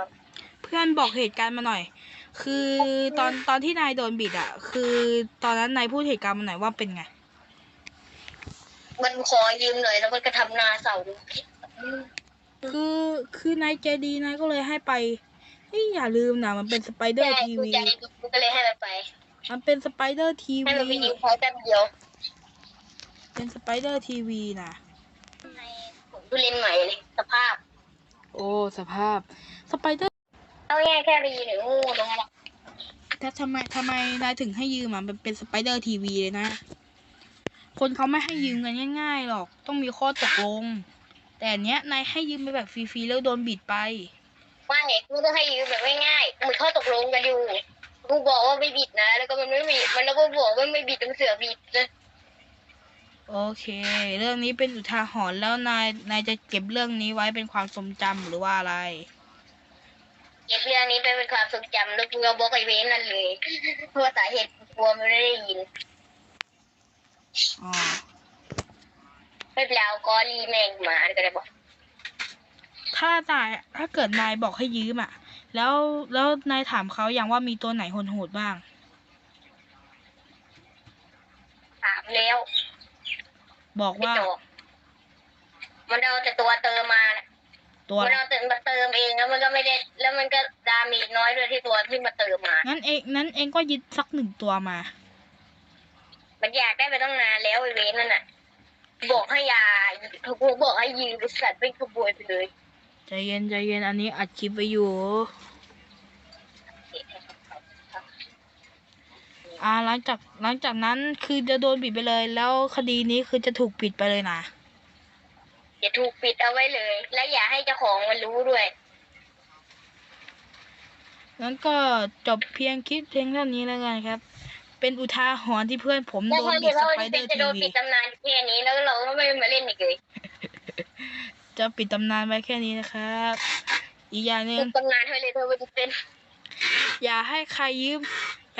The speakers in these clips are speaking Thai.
ครับ เพื่อนบอกเหตุการณ์มาหน่อย คือตอนตอนที่นายโดนบิดอะ คือตอนนั้นนายพูดเหตุการณ์มาหน่อยว่าเป็นไง มันขอยืมหน่อยแล้วมันก็ทำหนาเศร้าดูคือคือนายใจดีนายก็เลยให้ไปเฮ้ยอย่าลืมนะมันเป็นสไปเดอใช่ร์ทีกูวีใจดีกูก็เลยให้มันไป มันเป็นสไปเดอร์ทีให้วีมันไปยืมเขาแป๊บเดียว เป็นสไปเดอร์ทีวีนะในผมดูเล่นใหม่เลยสภาพ โอ้สภาพ สไปเดอร์เอาง่ายแค่รีหรืองูตรงนั้นแหละแต่ทำไมทำไมนายถึงให้ยืมอะมันเป็นสไปเดอร์ทีวีเลยนะ คนเขาไม่ให้ยืมกันง่าย ๆ หรอก ต้องมีข้อตกลง แต่อันเนี้ยนายให้ยืมไปแบบฟรีๆแล้วโดนบิดไป ว่าเนี่ยกูต้องให้ยืมแบบง่ายๆเหมือนข้อตกลงกันอยู่ กูบอกว่าไม่บิดนะ แล้วก็มันไม่บิด มันแล้วก็บอกว่าไม่บิดมันเสือบิดนะ โอเค เรื่องนี้เป็นอุทาหรณ์แล้วนายนายจะเก็บเรื่องนี้ไว้เป็นความทรงจำหรือว่าอะไร เก็บเรื่องนี้ไปเป็นความทรงจำแล้วกูก็บอกไอ้เว้นนั่นเลยเพราะว่าสาเหตุกูกลัวมันไม่ได้ยิน อ๋อไม่เป็นไรเอาก็รีแม่งมาก็ได้บอกถ้านายถ้าเกิดนายบอกให้ยืมอะ แล้วแล้วนายถามเขาอย่างว่ามีตัวไหนโหดๆบ้าง ถามแล้ว บอกไม่ว่าจบมันเอาแต่ตัวเติมมาน่ะตัว มันเอาแต่มาเติมเองแล้วมันก็ไม่ได้ แล้วมันก็ดาเมจน้อยด้วยที่ตัวที่มาเติมมา งั้นเองนั้นเองก็ยึดสักหนึ่งตัวมา มันอยากได้ไปตั้งนานแล้วไอ้เวนนั่นน่ะ บอกให้ยากูบอกให้ยืมบริษัทเป็นขบวยไปเลย ใจเย็นใจเย็นอันนี้อัดคลิปไว้อยู่ อ่าหลังจากหลังจากนั้นคือจะโดนปิดไปเลย แล้วคดีนี้คือจะถูกปิดไปเลยนะอย่าถูกปิดเอาไว้เลย และอย่าให้เจ้าของมันรู้ด้วยงั้นก็จบเพียงคลิปเพียงเท่านี้แล้วกันครับ เป็นอุทาหรณ์ที่เพื่อนผมแล้โดวนถ้าบิเกิดดสว่าไปมันเดอเป็นร์จะทีโดนวีปิดตำนานแค่นี้แล้วเราก็ไม่มาเล่นอีกเลยจะปิดตำนานไว้แค่นี้นะครับ อีกอย่างหนึ่งปิดตำนานให้เลยเธอมันจะเป็นอย่าให้ใครยืม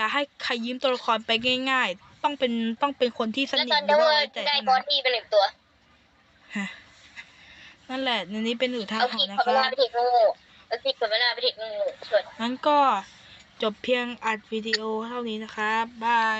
อย่าให้ใครยืมตัวละครไปง่าย ๆ ต้องเป็นต้องเป็นคนที่สแล้วนิทตอนหรืเดียอวว่าไว้ใจได้เท่าบอนั้นสที่เป็นหนึ่งตัวนั่นแหละในนี้เป็นอุทาเอาหผิรดณ์นะขอคเวรัลาบไปถิดงูเอาผิดขอเวลาไปถิดงูส่วนงั้นก็จบเพียงอัดวิดีโอเท่านี้นะครับบาย